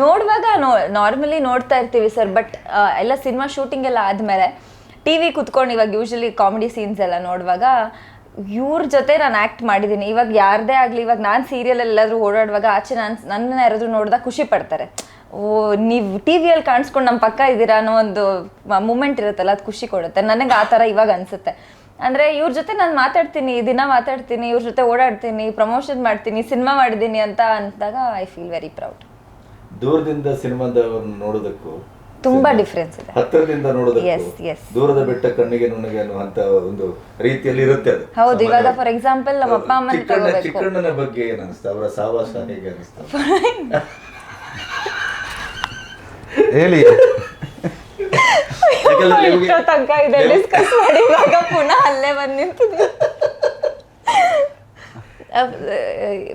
ನೋಡುವಾಗ ನೋ ನಾರ್ಮಲಿ ನೋಡ್ತಾ ಇರ್ತೀವಿ ಸರ್ ಬಟ್ ಎಲ್ಲ ಸಿನಿಮಾ ಶೂಟಿಂಗ್ ಎಲ್ಲ ಆದಮೇಲೆ ಟಿ ವಿ ಕುತ್ಕೊಂಡು ಇವಾಗ ಯೂಶಲಿ ಕಾಮಿಡಿ ಸೀನ್ಸ್ ಎಲ್ಲ ನೋಡುವಾಗ ಇವ್ರ ಜೊತೆ ನಾನು ಆ್ಯಕ್ಟ್ ಮಾಡಿದ್ದೀನಿ ಇವಾಗ ಯಾರದೇ ಆಗಲಿ, ಇವಾಗ ನಾನು ಸೀರಿಯಲ್ ಎಲ್ಲಾದರೂ ಓಡಾಡುವಾಗ ಆಚೆ ನಾನು ನನ್ನ ಯಾರಾದರೂ ನೋಡಿದಾಗ ಖುಷಿ ಪಡ್ತಾರೆ. ಓ, ನೀವು ಟಿ ವಿಯಲ್ಲಿ ಕಾಣಿಸ್ಕೊಂಡು ನಮ್ಮ ಪಕ್ಕ ಇದ್ದೀರಾ ಅನ್ನೋ ಒಂದು ಮೂಮೆಂಟ್ ಇರುತ್ತಲ್ಲ, ಅದು ಖುಷಿ ಕೊಡುತ್ತೆ. ನನಗೆ ಆ ಥರ ಇವಾಗ ಅನಿಸುತ್ತೆ. ಅಂದರೆ ಇವ್ರ ಜೊತೆ ನಾನು ಮಾತಾಡ್ತೀನಿ ದಿನ ಮಾತಾಡ್ತೀನಿ, ಇವ್ರ ಜೊತೆ ಓಡಾಡ್ತೀನಿ ಪ್ರಮೋಷನ್ ಮಾಡ್ತೀನಿ ಸಿನಿಮಾ ಮಾಡಿದ್ದೀನಿ ಅಂತ ಅಂದಾಗ ಐ ಫೀಲ್ ವೆರಿ ಪ್ರೌಡ್ ದೂರದಿಂದ ಸಿನಿಮಾದವ್ರನ್ನ ನೋಡೋದಕ್ಕೂ ತುಂಬಾ ಡಿಫ್ರೆನ್ಸ್ ಇದೆ. ಹತ್ತಿರದಿಂದ ನೋಡೋದಕ್ಕೆ ಎಸ್ yes. ದೂರದ ಬೆಟ್ಟ ಕಣ್ಣಿಗೆ ನುಣ್ಣಗೆ ಅನ್ನುವಂತ ಒಂದು ರೀತಿಯಲ್ಲಿ ಇರುತ್ತೆ ಅದು. ಹೌದು ಇವಾಗ ಫಾರ್ ಎಕ್ಸಾಂಪಲ್ ನಮ್ಮ ಅಪ್ಪ ಅಮ್ಮನ ತಗೋಬೇಕು. ಚಿಕ್ಕಣ್ಣನ ಬಗ್ಗೆ ಏನು ಅನಿಸ್ತಾ ಅವರ ಸಾವಾಸ ಹೇಗೆ ಅನಿಸ್ತಾ ಹೇಳಿ. ತನಕ ಇದೆ ಡಿಸ್ಕಸ್ ಮಾಡಿ ಇವಾಗ ಪುನಃ ಅಲ್ಲೇ ಬಂದು ನಿಂತಿದ್ದೆ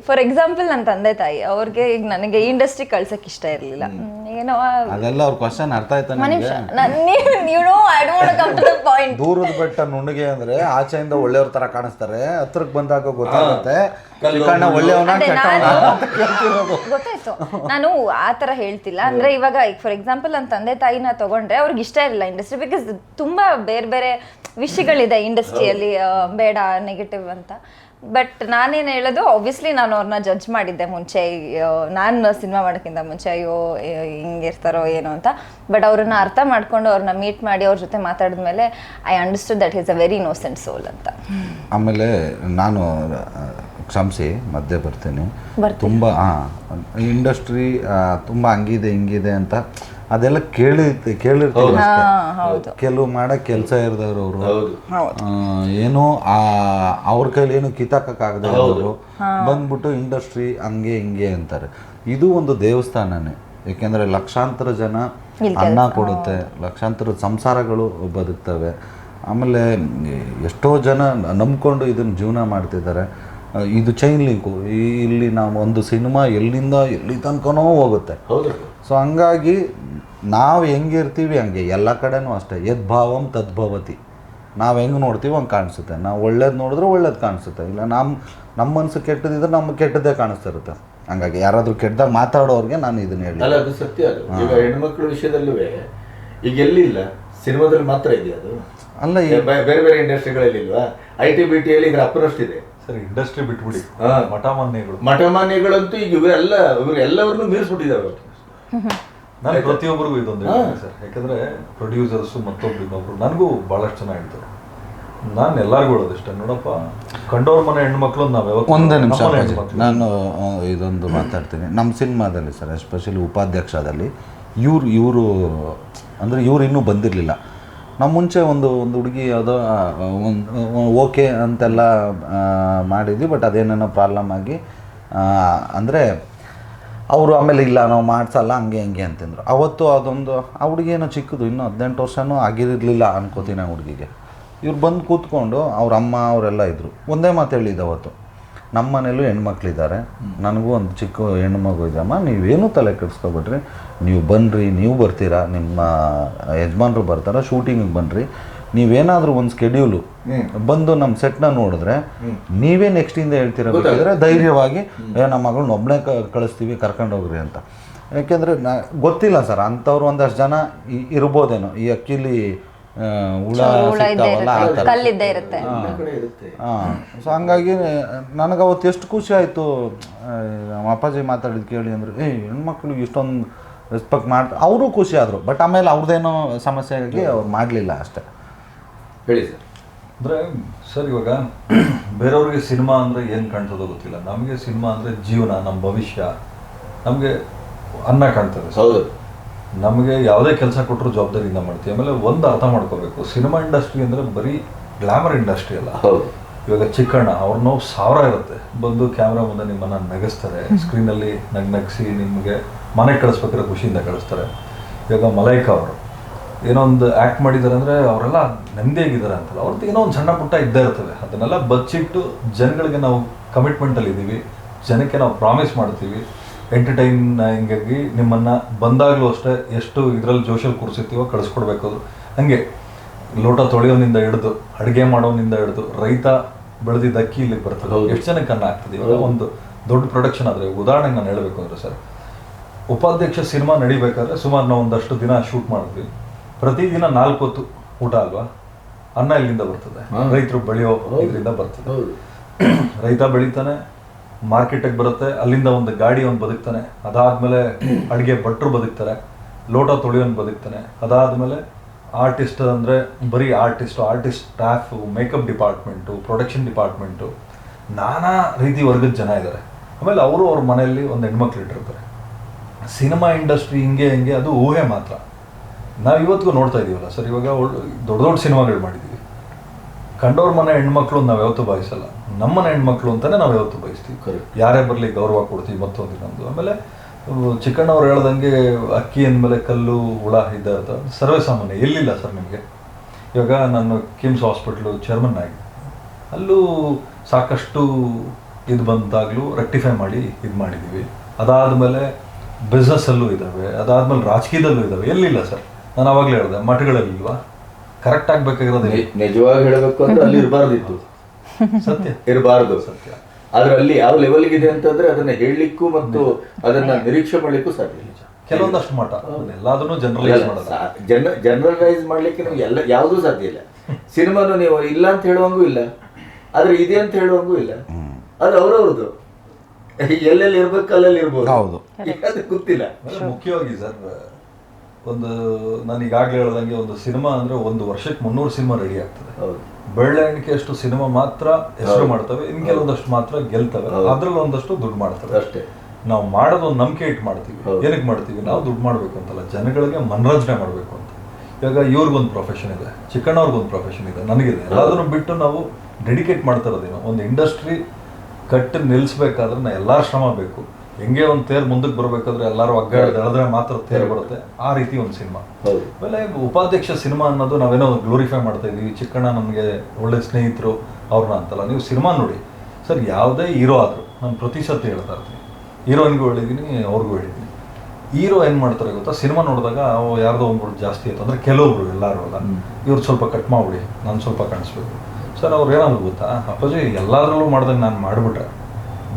ಫಾರ್ ಎಕ್ಸಾಂಪಲ್ ನನ್ನ ತಂದೆ ತಾಯಿ ಅವ್ರಿಗೆ ಈಗ ನನಗೆ ಇಂಡಸ್ಟ್ರಿ ಕಳ್ಸಕ್ ಇಷ್ಟ ಇರಲಿಲ್ಲ. ಏನೋ ಅದೆಲ್ಲ ಅವ್ರ ಕ್ವಶನ್ ಅರ್ಥ ಆಯ್ತಾ ಮನುಷ್ಯ ನೀವು no I don't come to the point ದೂರದ ಬೆಟ್ಟ ನುಣ್ಣಗೆ ಅಂದ್ರೆ ಆಚೆಯಿಂದ ಒಳ್ಳೆಯವ್ರ ತರ ಕಾಣಿಸ್ತಾರೆ. ಹತ್ರಕ್ಕೆ ಬಂದಾಗ ಗೊತ್ತಾಗುತ್ತೆ. ಚಿಕ್ಕಣ್ಣ. ಒಳ್ಳೆಯವನ ಗೊತ್ತಾಯ್ತು. ನಾನು ಆ ತರ ಹೇಳ್ತಿಲ್ಲ. ಅಂದ್ರೆ ಇವಾಗ ಫಾರ್ ಎಕ್ಸಾಂಪಲ್ ನನ್ನ ತಂದೆ ತಾಯಿನ ತಗೊಂಡ್ರೆ ಅವ್ರಿಗೆ ಇಷ್ಟ ಇರಲಿಲ್ಲ ಇಂಡಸ್ಟ್ರಿ ಬಿಕಾಸ್ ತುಂಬಾ ಬೇರೆ ಬೇರೆ ವಿಷಯಗಳಿದೆ ಇಂಡಸ್ಟ್ರಿಯಲ್ಲಿ ಬೇಡ ನೆಗೆಟಿವ್ ಅಂತ. ಬಟ್ ನಾನೇನು ಹೇಳೋದು ಆಬ್ವಿಯಸ್ಲಿ ನಾನು ಅವ್ರನ್ನ ಜಡ್ಜ್ ಮಾಡಿದ್ದೆ ಮುಂಚೆ. ನಾನು ಸಿನಿಮಾ ಮಾಡೋಕ್ಕಿಂತ ಮುಂಚೆ ಅಯ್ಯೋ ಹಿಂಗೆ ಹಿಂಗಿರ್ತಾರೋ ಏನೋ ಅಂತ. ಬಟ್ ಅವ್ರನ್ನ ಅರ್ಥ ಮಾಡ್ಕೊಂಡು ಅವ್ರನ್ನ ಮೀಟ್ ಮಾಡಿ ಅವ್ರ ಜೊತೆ ಮಾತಾಡಿದ ಮೇಲೆ I understood that is a very innocent soul ಅಂತ. ಆಮೇಲೆ ನಾನು ಕ್ಷಮಿಸಿ ಮಧ್ಯೆ ಬರ್ತೀನಿ. ತುಂಬ ಹಾಂ ಇಂಡಸ್ಟ್ರಿ ತುಂಬ ಹಂಗಿದೆ ಹಿಂಗಿದೆ ಅಂತ ಅದೆಲ್ಲ ಕೇಳಿ ಕೇಳಿರ್ತೀವಿ ಕೆಲವು ಮಾಡೋ ಕೆಲಸ ಇರ್ದವ್ರು ಅವರು. ಏನು ಏನೋ ಆ ಅವ್ರ ಕೈಲಿ ಏನು ಕಿತ್ತಾಕಕ್ಕಾಗದೆ ಅವರು. ಬಂದ್ಬಿಟ್ಟು ಇಂಡಸ್ಟ್ರಿ ಹಂಗೆ ಹಿಂಗೆ ಅಂತಾರೆ. ಇದು ಒಂದು ದೇವಸ್ಥಾನನೇ. ಯಾಕೆಂದ್ರೆ ಲಕ್ಷಾಂತರ ಜನ ಅನ್ನ ಕೊಡುತ್ತೆ. ಲಕ್ಷಾಂತರ ಸಂಸಾರಗಳು ಬದುಕ್ತವೆ. ಆಮೇಲೆ ಎಷ್ಟೋ ಜನ ನಂಬ್ಕೊಂಡು ಇದನ್ನ ಜೀವನ ಮಾಡ್ತಿದ್ದಾರೆ. ಇದು ಚೈನ್ ಲಿಂಕು ಇಲ್ಲಿ ನಾವು ಒಂದು ಸಿನಿಮಾ ಎಲ್ಲಿಂದ ಎಲ್ಲಿ ತನಕನೋ ಹೋಗುತ್ತೆ. ಹೌದು. ಸೊ ಹಂಗಾಗಿ ನಾವು ಹೆಂಗಿರ್ತೀವಿ ಹಂಗೆ ಎಲ್ಲ ಕಡೆನೂ ಅಷ್ಟೇ. ಯದ್ಭಾವಂ ತದ್ಭವತಿ ನಾವು ಹೆಂಗೆ ನೋಡ್ತೀವಿ ಹಂಗೆ ಕಾಣಿಸುತ್ತೆ. ನಾವು ಒಳ್ಳೇದು ನೋಡಿದ್ರೆ ಒಳ್ಳೇದು ಕಾಣಿಸುತ್ತೆ. ಇಲ್ಲ ನಮ್ಮ ನಮ್ಮ ಮನಸ್ಸು ಕೆಟ್ಟದಿದ್ರೆ ನಮ್ಮ ಕೆಟ್ಟದ್ದೇ ಕಾಣಿಸ್ತಾ ಇರುತ್ತೆ ಹಂಗಾಗಿ ಯಾರಾದರೂ ಕೆಟ್ಟದಾಗ ಮಾತಾಡೋರಿಗೆ ನಾನು ಇದನ್ನ ಹೇಳಿ. ಅಲ್ಲ ಅದು ಸತ್ಯ ಅದು. ಈಗ ಹೆಣ್ಮಕ್ಳ ವಿಷಯದಲ್ಲೂ ಈಗ ಎಲ್ಲಿಲ್ಲ? ಸಿನಿಮಾದಲ್ಲಿ ಮಾತ್ರ ಇದೆ ಅದು? ಅಲ್ಲ ಈಗ ಬೇರೆ ಬೇರೆ ಇಂಡಸ್ಟ್ರಿಗಳಲ್ಲಿ ಇಲ್ವಾ? ಐ ಟಿ ಬಿ ಟಿಯಲ್ಲಿ ಅಪ್ರೋಸ್ಟ್ ಇದೆ ಸರ್ ಇಂಡಸ್ಟ್ರಿ ಬಿಟ್ಬಿಡಿ. ಹಾ. ಮಠಮಾನ್ಯಗಳು ಮಠಮಾನ್ಯಗಳಂತೂ ಈಗ ಇವರೆಲ್ಲ ಇವರು ಎಲ್ಲವನ್ನೂ ಮೀರಿಸ್ಬಿಟ್ಟಿದ್ದಾರೆ ನಾನು ಪ್ರತಿಯೊಬ್ಬರಿಗೂ ಇದೊಂದು ಹೇಳ್ತೀನಿ ಸರ್. ಯಾಕಂದ್ರೆ ಪ್ರೊಡ್ಯೂಸರ್ಸು ಮತ್ತೊಬ್ರು ಇನ್ನೊಬ್ರು ನನಗೂ ಭಾಳಷ್ಟು ಜನ ಹೇಳ್ತಾರೆ. ನಾನು ಎಲ್ಲರಿಗೂ ಹೇಳೋದಿಷ್ಟ ನೋಡಪ್ಪ ಕಂಡೋರ್ ಮನೆ ಹೆಣ್ಮಕ್ಳು ನಾವು ಯಾವಾಗ ಒಂದೇ ನಿಮಿಷ ಅಪ್ಪಾಜಿ. ನಾನು ಆ, ಇದೊಂದು ಮಾತಾಡ್ತೀನಿ. ನಮ್ಮ ಸಿನಿಮಾದಲ್ಲಿ ಸರ್ ಎಸ್ಪೆಷಲಿ ಉಪಾಧ್ಯಕ್ಷದಲ್ಲಿ ಇವ್ರು ಇವರು ಅಂದರೆ ಇವ್ರು ಇನ್ನೂ ಬಂದಿರಲಿಲ್ಲ. ನಮ್ಮ ಮುಂಚೆ ಒಂದು ಒಂದು ಹುಡುಗಿ ಯಾವುದೋ ಒಂದು ಓಕೆ ಅಂತೆಲ್ಲ ಆ, ಮಾಡಿದ್ವಿ ಬಟ್ ಅದೇನೇನೋ ಪ್ರಾಬ್ಲಮ್ ಆಗಿ ಅಂದರೆ ಅವರು ಆಮೇಲೆ ಇಲ್ಲ, ನಾವು ಮಾಡ್ಸಲ್ಲ, ಹಂಗೆ ಹಂಗೆ ಅಂತಂದ್ರು. ಅವತ್ತು ಅದೊಂದು, ಆ ಹುಡುಗಿ ಏನೋ ಚಿಕ್ಕದು, ಇನ್ನೂ ಹದಿನೆಂಟು ವರ್ಷವೂ ಆಗಿರಲಿಲ್ಲ ಅನ್ಕೋತೀನಿ ಆ ಹುಡುಗಿಗೆ. ಇವ್ರು ಬಂದು ಕೂತ್ಕೊಂಡು ಅವ್ರ ಅಮ್ಮ, ಅವರೆಲ್ಲ ಇದ್ದರು ಒಂದೇ ಮಾತು ಹೇಳಿದ್ದು ಅವತ್ತು. ನಮ್ಮ ಮನೇಲೂ ಹೆಣ್ಮಕ್ಳಿದ್ದಾರೆ. ನನಗೂ ಒಂದು ಚಿಕ್ಕ ಹೆಣ್ಣು ಮಗು ಇದೆಯಮ್ಮ. ನೀವೇನೂ ತಲೆ ಕೆಡಿಸ್ಕೊಬಿಟ್ರಿ ನೀವು ಬನ್ನಿರಿ ನೀವು ಬರ್ತೀರಾ. ನಿಮ್ಮ ಯಜಮಾನ್ರು ಬರ್ತಾರ, ಶೂಟಿಂಗಿಗೆ ಬನ್ನಿರಿ ನೀವೇನಾದರೂ ಒಂದು ಸ್ಕೆಡ್ಯೂಲು ಬಂದು ನಮ್ಮ ಸೆಟ್ನ ನೋಡಿದ್ರೆ ನೀವೇ ನೆಕ್ಸ್ಟಿಂದ ಹೇಳ್ತೀರ ಬೇಕಿದ್ರೆ ಧೈರ್ಯವಾಗಿ ಏ ನಮ್ಮ ಮಗಳನ್ನ ಒಬ್ಬನೇ ಕಳಿಸ್ತೀವಿ ಕರ್ಕೊಂಡು ಹೋಗ್ರಿ ಅಂತ. ಯಾಕೆಂದರೆ ನಾ ಗೊತ್ತಿಲ್ಲ ಸರ್ ಅಂಥವ್ರು ಒಂದಷ್ಟು ಜನ ಇರ್ಬೋದೇನೋ. ಈ ಅಕ್ಕಿಲಿ ಹುಳ ಸಿಗ್ತಾವಲ್ಲ ಆ ಥರ. ಕಲ್ಲಿದ್ದೇ ಇರುತ್ತೆ. ಎಲ್ಲ ಕಡೆ ಇರುತ್ತೆ. ಹಾಂ. ಸೊ ಹಂಗಾಗಿ ನನಗೆ ಅವತ್ತು ಎಷ್ಟು ಖುಷಿ ಆಯಿತು ನಮ್ಮ ಅಪ್ಪಾಜಿ ಮಾತಾಡಿದ್ದು ಕೇಳಿ ಅಂದ್ರೆ ಏ ಹೆಣ್ಮಕ್ಳಿಗೆ ಇಷ್ಟೊಂದು ರೆಸ್ಪೆಕ್ಟ್ ಮಾಡ್ತಾರೆ ಅವರು ಖುಷಿ ಆದರು. ಬಟ್ ಆಮೇಲೆ ಅವ್ರದ್ದೇನೋ ಸಮಸ್ಯೆ ಆಗಿ ಅವ್ರು ಮಾಡಲಿಲ್ಲ ಅಷ್ಟೇ. ಹೇಳಿ ಸರ್. ಅಂದರೆ ಸರ್ ಇವಾಗ ಬೇರೆಯವ್ರಿಗೆ ಸಿನಿಮಾ ಅಂದರೆ ಏನು ಕಾಣ್ತದೋ ಗೊತ್ತಿಲ್ಲ. ನಮಗೆ ಸಿನಿಮಾ ಅಂದರೆ ಜೀವನ ನಮ್ಮ ಭವಿಷ್ಯ. ನಮಗೆ ಅನ್ನ ಕಾಣ್ತದೆ ಹೌದು. ನಮಗೆ ಯಾವುದೇ ಕೆಲಸ ಕೊಟ್ಟರು ಜವಾಬ್ದಾರಿಯಿಂದ ಮಾಡ್ತೀವಿ. ಆಮೇಲೆ ಒಂದು ಅರ್ಥ ಮಾಡ್ಕೋಬೇಕು. ಸಿನಿಮಾ ಇಂಡಸ್ಟ್ರಿ ಅಂದರೆ ಬರೀ ಗ್ಲಾಮರ್ ಇಂಡಸ್ಟ್ರಿ ಅಲ್ಲ. ಹೌದು. ಇವಾಗ ಚಿಕ್ಕಣ್ಣ ಅವ್ರ ನೋವು ಸಾವಿರ ಇರುತ್ತೆ. ಬಂದು ಕ್ಯಾಮ್ರಾ ಮುಂದೆ ನಿಮ್ಮನ್ನು ನಗಿಸ್ತಾರೆ. ಸ್ಕ್ರೀನಲ್ಲಿ ನಗ್ ನಗಿಸಿ ನಿಮಗೆ ಮನೆಗೆ ಕಳಿಸ್ಬೇಕಾದ್ರೆ ಖುಷಿಯಿಂದ ಕಳಿಸ್ತಾರೆ. ಇವಾಗ ಮಲೈಕಾ ಅವರು ಏನೋ ಒಂದು ಆ್ಯಕ್ಟ್ ಮಾಡಿದ್ದಾರೆ ಅಂದರೆ ಅವರೆಲ್ಲ ನೆಮ್ಮದಿಯಾಗಿದ್ದಾರೆ ಅಂತಲ್ಲ. ಅವ್ರದ್ದು ಏನೋ ಒಂದು ಸಣ್ಣ ಪುಟ್ಟ ಇದ್ದೇ ಇರ್ತದೆ. ಅದನ್ನೆಲ್ಲ ಬಚ್ಚಿಟ್ಟು ಜನಗಳಿಗೆ ನಾವು ಕಮಿಟ್ಮೆಂಟಲ್ಲಿ ಇದ್ದೀವಿ. ಜನಕ್ಕೆ ನಾವು ಪ್ರಾಮಿಸ್ ಮಾಡ್ತೀವಿ. ಎಂಟರ್ಟೈನ್ ಹಿಂಗಾಗಿ ನಿಮ್ಮನ್ನು ಬಂದಾಗಲೂ ಅಷ್ಟೇ ಎಷ್ಟು ಇದರಲ್ಲಿ ಜೋಶಲ್ಲಿ ಕೂರಿಸಿರ್ತೀವೋ ಕಳಿಸ್ಕೊಡ್ಬೇಕು ಅದು. ಹಾಗೆ ಲೋಟ ತೊಳೆಯೋನಿಂದ ಹಿಡಿದು ಅಡುಗೆ ಮಾಡೋನಿಂದ ಹಿಡಿದು ರೈತ ಬೆಳೆದಿದ್ದ ಅಕ್ಕಿ ಇಲ್ಲಿಗೆ ಬರ್ತದೆ. ಎಷ್ಟು ಜನಕ್ಕೆ ಅನ್ನ ಆಗ್ತದೆ? ಇವಾಗ ಒಂದು ದೊಡ್ಡ ಪ್ರೊಡಕ್ಷನ್ ಆದರೆ ಉದಾಹರಣೆಗೆ ನಾನು ಹೇಳಬೇಕು ಅಂದರೆ ಸರ್ ಉಪಾಧ್ಯಕ್ಷ ಸಿನಿಮಾ ನಡಿಬೇಕಾದ್ರೆ ಸುಮಾರು ನಾವು ಒಂದಷ್ಟು ದಿನ ಶೂಟ್ ಮಾಡಿದ್ವಿ ಪ್ರತಿದಿನ ನಾಲ್ಕು ಹೊತ್ತು ಊಟ ಅಲ್ವಾ? ಅನ್ನ ಇಲ್ಲಿಂದ ಬರ್ತದೆ. ರೈತರು ಬೆಳೆಯೋ. ಇದರಿಂದ ಬರ್ತದೆ. ರೈತ ಬೆಳಿತಾನೆ ಮಾರ್ಕೆಟಿಗೆ ಬರುತ್ತೆ ಅಲ್ಲಿಂದ ಒಂದು ಗಾಡಿ ಅವ್ನು ಬದುಕ್ತಾನೆ ಅದಾದ್ಮೇಲೆ ಅಡುಗೆ ಭಟ್ರು ಬದುಕ್ತಾರೆ ಲೋಟ ತೊಳೆಯೋನು ಬದುಕ್ತಾನೆ ಅದಾದ್ಮೇಲೆ ಆರ್ಟಿಸ್ಟ್ ಅಂದರೆ ಬರೀ artist artist staff makeup department production department ನಾನಾ ರೀತಿ ವರ್ಗದ ಜನ ಇದ್ದಾರೆ. ಆಮೇಲೆ ಅವರು ಅವ್ರ ಮನೆಯಲ್ಲಿ ಒಂದು ಹೆಣ್ಮಕ್ಳು ಇಟ್ಟಿರ್ತಾರೆ. ಸಿನಿಮಾ ಇಂಡಸ್ಟ್ರಿ ಹಿಂಗೆ ಹಿಂಗೆ ಅದು ಊಹೆ ಮಾತ್ರ. ನಾವು ಇವತ್ತಿಗೂ ನೋಡ್ತಾ ಇದೀವಲ್ಲ ಸರ್ ಇವಾಗ ಒಳ್ಳೆ ದೊಡ್ಡ ದೊಡ್ಡ ಸಿನಿಮಾಗಳು ಮಾಡಿದ್ದೀವಿ ಕಂಡೋರ್ ಮನೆ ಹೆಣ್ಮಕ್ಳು ನಾವು ಯಾವತ್ತೂ ಬಯಸಲ್ಲ. ನಮ್ಮನೆ ಹೆಣ್ಮಕ್ಳು ಅಂತಲೇ ನಾವು ಯಾವತ್ತೂ ಬಯಸ್ತೀವಿ. ಕರೆಕ್ಟ್ ಯಾರೇ ಬರಲಿ ಗೌರವ ಕೊಡ್ತೀವಿ ಮತ್ತೊಂದು ಇನ್ನೊಂದು. ಆಮೇಲೆ ಚಿಕ್ಕಣ್ಣವ್ರು ಹೇಳ್ದಂಗೆ ಅಕ್ಕಿ ಅಂದಮೇಲೆ ಕಲ್ಲು ಹುಳ ಇದ್ದ ಅಂತ ಸರ್ವೇ ಸಾಮಾನ್ಯ. ಎಲ್ಲಿಲ್ಲ ಸರ್ ನಿಮಗೆ? ಇವಾಗ ನಾನು ಕಿಮ್ಸ್ ಹಾಸ್ಪಿಟ್ಲು ಚೇರ್ಮನ್ ಆಗಿ. ಅಲ್ಲೂ ಸಾಕಷ್ಟು ಇದು ಬಂದಾಗಲೂ ರೆಕ್ಟಿಫೈ ಮಾಡಿ ಇದು ಮಾಡಿದ್ದೀವಿ ಅದಾದಮೇಲೆ ಬಿಸ್ನೆಸ್ಸಲ್ಲೂ ಇದ್ದಾವೆ ಅದಾದಮೇಲೆ ರಾಜಕೀಯದಲ್ಲೂ ಇದ್ದಾವೆ ಎಲ್ಲಿಲ್ಲ ಸರ್? ನಾನು ಅವಾಗಲೇ ಹೇಳಿದೆ ಮಠಗಳಲ್ಲಿಲ್ವಾ ಕರೆಕ್ಟ್ ಆಗ್ಬೇಕಾಗಿರೋದು ನಿಜವಾಗಿ ಹೇಳಬೇಕು ಅಂದ್ರೆ ಅಲ್ಲಿ ಇರಬಾರ್ದಿತ್ತು. ಸತ್ಯ. ಇರಬಾರ್ದು ಸತ್ಯ. ಆದ್ರೆ ಅಲ್ಲಿ ಯಾವ ಲೆವೆಲ್ಗಿದೆ ಅಂತಂದ್ರೆ ಅದನ್ನ ಹೇಳಲಿಕ್ಕೂ ಮತ್ತು ಅದನ್ನ ನಿರೀಕ್ಷೆ ಮಾಡ್ಲಿಕ್ಕೂ ಸಾಧ್ಯ ಇಲ್ಲ. ಕೆಲವೊಂದಷ್ಟು ಮಠ. ಎಲ್ಲದನ್ನು ಜನರಲೈಸ್ ಮಾಡೋದು. ಜನ ಜನರಲೈಸ್ ಮಾಡ್ಲಿಕ್ಕೆ ನಮ್ಗೆ ಎಲ್ಲ ಯಾವುದೂ ಸಾಧ್ಯ ಇಲ್ಲ. ಸಿನಿಮಾನು ನೀವು ಇಲ್ಲ ಅಂತ ಹೇಳುವಂಗೂ ಇಲ್ಲ. ಆದ್ರೆ ಇದೆ ಅಂತ ಹೇಳುವಂಗೂ ಇಲ್ಲ. ಆದ್ರೆ ಅವ್ರವ್ರದ್ದು. ಎಲ್ಲೆಲ್ಲಿ ಇರ್ಬೇಕು ಅಲ್ಲೆಲ್ಲಿ ಇರ್ಬೋದು. ಹೌದು. ಅದು ಗೊತ್ತಿಲ್ಲ. ಮುಖ್ಯವಾಗಿ ಸರ್ ಒಂದು ನಾನು ಈಗಾಗಲೇ ಹೇಳ್ದಂಗೆ ಒಂದು ಸಿನಿಮಾ ಅಂದರೆ ಒಂದು ವರ್ಷಕ್ಕೆ ಮುನ್ನೂರು ಸಿನಿಮಾ ರೆಡಿ ಆಗ್ತದೆ. ಬೆಳ್ಳೆಣಿಕೆ ಅಷ್ಟು ಸಿನಿಮಾ ಮಾತ್ರ ಹೆಸರು ಮಾಡ್ತವೆ ಇನ್ ಕೆಲವೊಂದಷ್ಟು ಮಾತ್ರ ಗೆಲ್ತವೆ ಅದರಲ್ಲಿ ಅದ್ರಲ್ಲಿ ಒಂದಷ್ಟು ದುಡ್ಡು ಮಾಡ್ತವೆ. ಅಷ್ಟೇ. ನಾವು ಮಾಡೋದು ಒಂದು ನಂಬಿಕೆ ಇಟ್ಟು ಮಾಡ್ತೀವಿ. ಏನಕ್ಕೆ ಮಾಡ್ತೀವಿ? ನಾವು ದುಡ್ಡು ಮಾಡಬೇಕು ಅಂತಲ್ಲ ಜನಗಳಿಗೆ ಮನರಂಜನೆ ಮಾಡಬೇಕು ಅಂತ. ಇವಾಗ ಇವ್ರಿಗೊಂದು ಪ್ರೊಫೆಷನ್ ಇದೆ ಚಿಕ್ಕಣ್ಣವ್ರಿಗೊಂದು ಪ್ರೊಫೆಷನ್ ಇದೆ ನನಗಿದೆ. ಎಲ್ಲದನ್ನು ಬಿಟ್ಟು ನಾವು ಡೆಡಿಕೇಟ್ ಮಾಡ್ತಾ ಇರೋದೇನು ಒಂದು ಇಂಡಸ್ಟ್ರಿ ಕಟ್ಟಿ ನಿಲ್ಲಿಸ್ಬೇಕಾದ್ರೆ ನಾ ಎಲ್ಲ ಶ್ರಮ ಬೇಕು. ಹೆಂಗೆ ಒಂದು ತೇರ್ ಮುಂದಕ್ಕೆ ಬರಬೇಕಾದ್ರೆ ಎಲ್ಲರೂ ಅಗ್ಗಾಡಿ ಎಳೆದ್ರೆ ಮಾತ್ರ ತೇರು ಬರುತ್ತೆ. ಆ ರೀತಿ ಒಂದು ಸಿನಿಮಾ. ಆಮೇಲೆ ಉಪಾಧ್ಯಕ್ಷ ಸಿನಿಮಾ ಅನ್ನೋದು ನಾವೇನೋ ಗ್ಲೋರಿಫೈ ಮಾಡ್ತಾ ಇದೀವಿ ಚಿಕ್ಕಣ್ಣ ನಮಗೆ ಒಳ್ಳೆ ಸ್ನೇಹಿತರು ಅವ್ರನ್ನ ಅಂತಲ್ಲ. ನೀವು ಸಿನಿಮಾ ನೋಡಿ. ಸರ್ ಯಾವುದೇ ಹೀರೋ ಆದರೂ ನಾನು ಪ್ರತಿ ಸತಿ ಹೇಳ್ತಾ ಇರ್ತೀನಿ. ಹೀರೋಯಿನ್ಗೂ ಹೇಳಿದ್ದೀನಿ ಅವ್ರಿಗೂ ಹೇಳಿದ್ದೀನಿ. ಹೀರೋ ಏನು ಮಾಡ್ತಾರೆ ಗೊತ್ತಾ? ಸಿನಿಮಾ ನೋಡಿದಾಗ ಅವು ಯಾರ್ದೋ ಒಂದ್ಬಿಟ್ಟು ಜಾಸ್ತಿ ಆಯ್ತು. ಅಂದರೆ ಕೆಲವೊಬ್ರು ಎಲ್ಲರೂ ಅಲ್ಲ. ಇವ್ರು ಸ್ವಲ್ಪ ಕಟ್ ಮಾಡ್ಬಿಡಿ ನಾನು ಸ್ವಲ್ಪ ಕಾಣಿಸ್ಬೇಕು. ಸರ್ ಅವ್ರು ಏನಾದ್ರು ಗೊತ್ತಾ? ಅಪ್ಪಾಜಿ ಎಲ್ಲದರಲ್ಲೂ ಮಾಡ್ದಂಗೆ ನಾನು ಮಾಡಿಬಿಟ್ರೆ.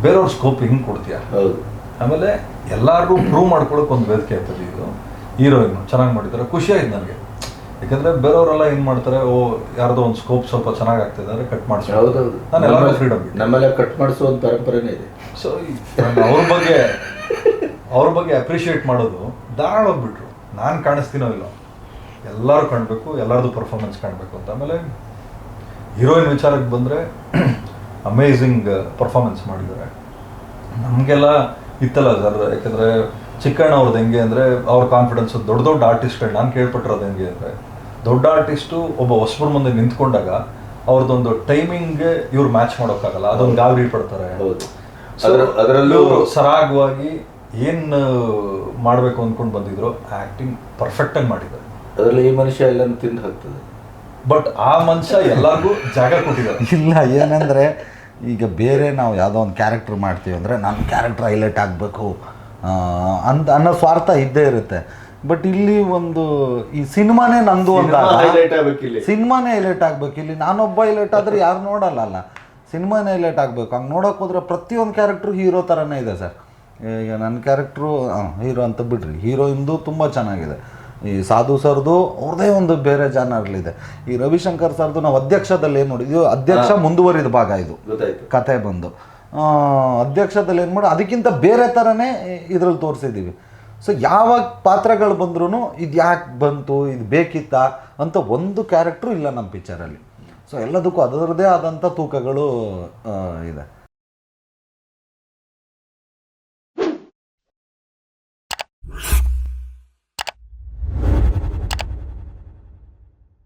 ಬೇರೆಯವ್ರ ಸ್ಕೋಪ್ ಹಿಂಗೆ ಕೊಡ್ತೀಯ? ಹೌದು. ಆಮೇಲೆ ಎಲ್ಲರಿಗೂ ಪ್ರೂವ್ ಮಾಡ್ಕೊಳಕ್ಕೆ ಒಂದು ವೇದಿಕೆ ಆಗ್ತದೆ ಇದು. ಹೀರೋಯಿನ್ ಚೆನ್ನಾಗಿ ಮಾಡಿದ್ದಾರೆ ಖುಷಿ ಆಯ್ತು ನನಗೆ. ಯಾಕಂದ್ರೆ ಬೇರೆಯವರೆಲ್ಲ ಏನು ಮಾಡ್ತಾರೆ ಓ ಯಾರ್ದೋ ಒಂದು ಸ್ಕೋಪ್ ಸ್ವಲ್ಪ ಚೆನ್ನಾಗಿ ಆಗ್ತಿದೆ ಅಂದರೆ ಕಟ್ ಮಾಡಿಸ್ಬೋದು ಹೌದೌದು. ನಾನು ಎಲ್ಲರಿಗೂ ಫ್ರೀಡಮ್ ನಮ್ಮೆಲ್ಲ ಕಟ್ ಮಾಡಿಸೋ ಒಂದು ಪರಂಪರೆನೇ ಇದೆ. ಸೊ ಅವ್ರ ಬಗ್ಗೆ ಅವ್ರ ಬಗ್ಗೆ ಅಪ್ರಿಷಿಯೇಟ್ ಮಾಡೋದು ಧಾರಾಳವಾಗಿ ಹೋಗ್ಬಿಟ್ರು ನಾನು ಕಾಣಿಸ್ತೀನೋ ಇಲ್ಲ. ಎಲ್ಲರೂ ಕಾಣಬೇಕು ಎಲ್ಲರದು ಪರ್ಫಾರ್ಮೆನ್ಸ್ ಕಾಣಬೇಕು ಅಂತ. ಆಮೇಲೆ ಹೀರೋಯಿನ್ ವಿಚಾರಕ್ಕೆ ಬಂದರೆ ಅಮೇಝಿಂಗ್ ಪರ್ಫಾರ್ಮೆನ್ಸ್ ಮಾಡಿದ್ದಾರೆ. ನಮಗೆಲ್ಲ ಇತ್ತಲ್ಲ ಸರ್ ಯಾಕಂದರೆ ಚಿಕ್ಕಣ್ಣ ಅವ್ರದ್ದು ಹೆಂಗೆ ಅಂದರೆ ಅವ್ರ ಕಾನ್ಫಿಡೆನ್ಸ್ ದೊಡ್ಡ ದೊಡ್ಡ ಆರ್ಟಿಸ್ಟ್ಗಳು ನಾನು ಕೇಳ್ಪಟ್ಟಿರೋದು ಹೆಂಗೆ ಅಂದರೆ ದೊಡ್ಡ ಆರ್ಟಿಸ್ಟು ಒಬ್ಬ ಹೊಸಬ್ರ ಮುಂದೆ ನಿಂತ್ಕೊಂಡಾಗ ಅವ್ರದ್ದೊಂದು ಟೈಮಿಂಗ್ಗೆ ಇವ್ರು ಮ್ಯಾಚ್ ಮಾಡೋಕ್ಕಾಗಲ್ಲ ಅದೊಂದು ಗಾಬರಿ ಪಡ್ತಾರೆ. ಅದರಲ್ಲೂ ಸರಾಗವಾಗಿ ಏನು ಮಾಡಬೇಕು ಅಂದ್ಕೊಂಡು ಬಂದಿದ್ರು ಆ್ಯಕ್ಟಿಂಗ್ ಪರ್ಫೆಕ್ಟಾಗಿ ಮಾಡಿದ್ದಾರೆ. ಅದರಲ್ಲಿ ಈ ಮನುಷ್ಯ ಎಲ್ಲನೂ ತಿಂದು ಹಾಕ್ತದೆ. ಬಟ್ ಆ ಮನುಷ್ಯ ಎಲ್ಲರಿಗೂ ಜಾಗ ಕೊಟ್ಟಿದ್ದಾರೆ. ಇಲ್ಲ ಏನಂದರೆ ಈಗ ಬೇರೆ ನಾವು ಯಾವುದೋ ಒಂದು ಕ್ಯಾರೆಕ್ಟರ್ ಮಾಡ್ತೀವಿ ಅಂದರೆ ನನ್ನ ಕ್ಯಾರೆಕ್ಟರ್ ಹೈಲೈಟ್ ಆಗಬೇಕು. ಅಂತ ಅನ್ನೋ ಸ್ವಾರ್ಥ ಇದ್ದೇ ಇರುತ್ತೆ. ಬಟ್ ಇಲ್ಲಿ ಒಂದು ಈ ಸಿನಿಮಾನೇ ನಂದು ಒಂದು. ಸಿನಿಮಾನೇ ಹೈಲೈಟ್ ಆಗಬೇಕು. ಇಲ್ಲಿ ನಾನೊಬ್ಬ ಹೈಲೈಟ್ ಆದರೆ ಯಾರು ನೋಡಲ್ಲ ಅಲ್ಲ ಸಿನಿಮಾನೇ ಹೈಲೈಟ್ ಆಗಬೇಕು. ಹಂಗೆ ನೋಡೋಕೆ ಹೋದ್ರೆ ಪ್ರತಿಯೊಂದು ಕ್ಯಾರೆಕ್ಟ್ರು ಹೀರೋ ಥರನೇ ಇದೆ ಸರ್. ಈಗ ನನ್ನ ಕ್ಯಾರೆಕ್ಟ್ರು ಹೀರೋ ಅಂತ ಬಿಡ್ರಿ. ಹೀರೋಯಿಂದು ತುಂಬ ಚೆನ್ನಾಗಿದೆ. ಈ ಸಾಧು ಸರ್ದು ಅವ್ರದೇ ಒಂದು ಬೇರೆ ಜಾನರ್ಲಿದೆ ಈ ರವಿಶಂಕರ್ ಸರ್ದು ನಾವು ಅಧ್ಯಕ್ಷದಲ್ಲಿ ಏನು ನೋಡಿದ್ವಿ? ಅಧ್ಯಕ್ಷ ಮುಂದುವರಿದ ಭಾಗ ಇದು. ಕಥೆ ಕತೆ ಬಂದು ಅಧ್ಯಕ್ಷದಲ್ಲಿ ಏನು ಮಾಡಿ ಅದಕ್ಕಿಂತ ಬೇರೆ ಥರನೇ ಇದ್ರಲ್ಲಿ ತೋರಿಸಿದ್ದೀವಿ ಸೊ ಯಾವ ಪಾತ್ರಗಳು ಬಂದ್ರೂ ಇದು ಯಾಕೆ ಬಂತು ಇದು ಬೇಕಿತ್ತಾ ಅಂತ ಒಂದು ಕ್ಯಾರೆಕ್ಟ್ರು ಇಲ್ಲ ನಮ್ಮ ಪಿಕ್ಚರಲ್ಲಿ ಸೊ ಎಲ್ಲದಕ್ಕೂ ಅದರದ್ದೇ ಆದಂಥ ತೂಕಗಳು ಇದೆ.